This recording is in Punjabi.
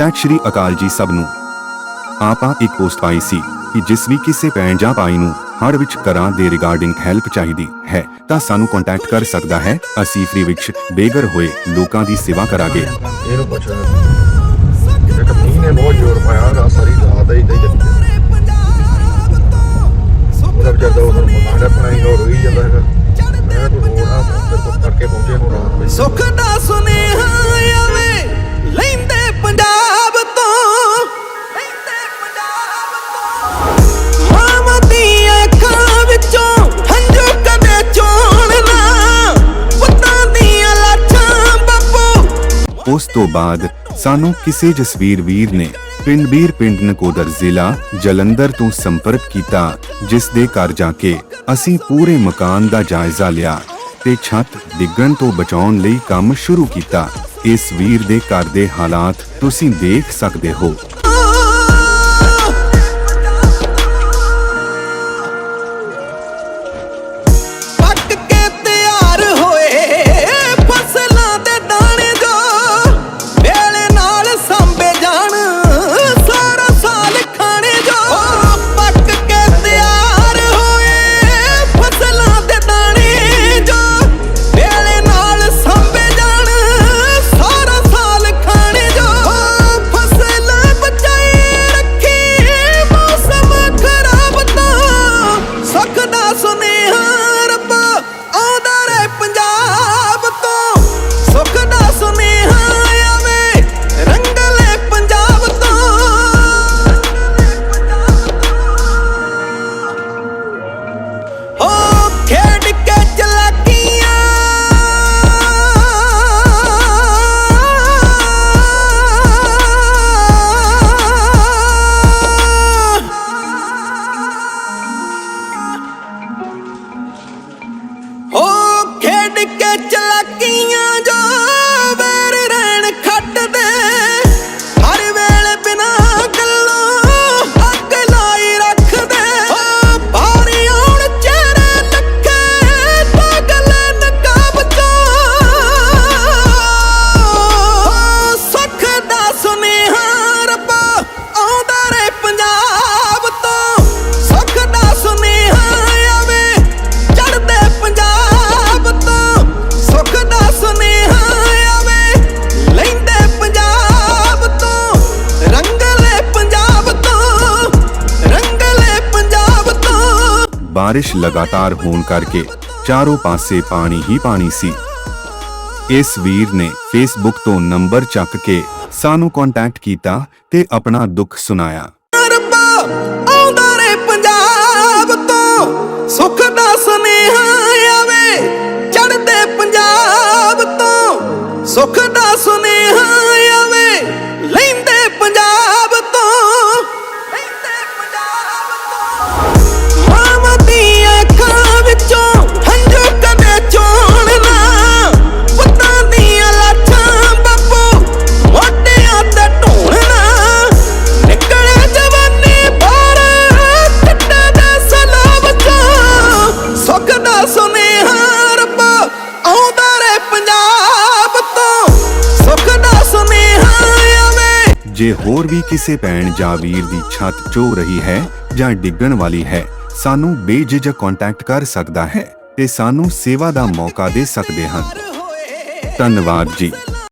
ਸਤਿ ਸ਼੍ਰੀ ਅਕਾਲ ਜੀ ਸਭ ਨੂੰ। ਆਪਾਂ ਇੱਕ ਪੋਸਟ ਪਾਈ ਸੀ ਕਿ ਜਿਸ ਵੀ ਕਿਸੇ ਭੈਣ ਜਾਂ ਭਾਈ ਨੂੰ ਹੜ ਵਿੱਚ ਘਰਾਂ ਦੇ ਰਿਗਾਰਡਿੰਗ ਹੈਲਪ ਚਾਹੀਦੀ ਹੈ, ਤਾਂ ਸਾਨੂੰ ਕੰਟੈਕਟ ਕਰ ਸਕਦਾ ਹੈ। ਅਸੀਂ ਫ੍ਰੀ ਵਿੱਚ ਬੇਗਰ ਹੋਏ ਲੋਕਾਂ ਦੀ ਸੇਵਾ ਕਰਾਂਗੇ। ਇਹਨੂੰ ਪੁੱਛ ਤੋਂ ਬਾਅਦ ਸਾਨੂੰ ਕਿਸੇ ਜਸਵੀਰ ਵੀਰ ਨੇ ਪਿੰਡ ਬੀਰ ਪਿੰਡ ਨਕੋਦਰ ਜ਼ਿਲ੍ਹਾ ਜਲੰਧਰ ਤੋਂ ਸੰਪਰਕ ਕੀਤਾ, ਜਿਸ ਦੇ ਘਰ ਜਾ ਕੇ ਅਸੀਂ ਪੂਰੇ ਮਕਾਨ ਦਾ ਜਾਇਜ਼ਾ ਲਿਆ ਤੇ ਛੱਤ ਡਿੱਗਣ ਤੋਂ ਬਚਾਉਣ ਲਈ ਕੰਮ ਸ਼ੁਰੂ ਕੀਤਾ। ਇਸ ਵੀਰ ਦੇ ਘਰ ਦੇ ਹਾਲਾਤ ਤੁਸੀਂ ਦੇਖ ਸਕਦੇ ਹੋ। ਤੋਂ ਬਾਰਿਸ਼ ਲਗਾਤਾਰ ਹੋਣ ਕਰਕੇ ਚਾਰੋਂ ਪਾਸੇ ਪਾਣੀ ਹੀ ਪਾਣੀ ਸੀ। ਇਸ ਵੀਰ ਨੇ ਫੇਸਬੁੱਕ ਤੋਂ ਨੰਬਰ ਚੱਕ ਕੇ ਸਾਨੂੰ ਕੰਟੈਕਟ ਕੀਤਾ ਤੇ ਆਪਣਾ ਦੁੱਖ ਸੁਣਾਇਆ। ਰੱਬਾ ਆਉਂਦਾ ਰੇ ਪੰਜਾਬ ਤੋਂ, ਸੁੱਖ ਦਾ ਸੁਨੇਹਾ ਆਵੇ ਚੜਦੇ ਪੰਜਾਬ ਤੋਂ, ਸੁੱਖ ਦਾ ਸੁਨੇਹਾ ਆਵੇ, ਲੈਂਦੇ ਜੇ ਹੋਰ ਵੀ ਕਿਸੇ ਭੈਣ ਜਾਂ ਵੀਰ ਦੀ ਛੱਤ ਚੋ ਰਹੀ ਹੈ ਜਾਂ ਡਿੱਗਣ ਵਾਲੀ ਹੈ, ਸਾਨੂੰ ਬੇਝਿਜਕ ਕੰਟੈਕਟ ਕਰ ਸਕਦਾ ਹੈ ਤੇ ਸਾਨੂੰ ਸੇਵਾ ਦਾ ਮੌਕਾ ਦੇ ਸਕਦੇ ਹਨ ਧੰਨਵਾਦ ਜੀ।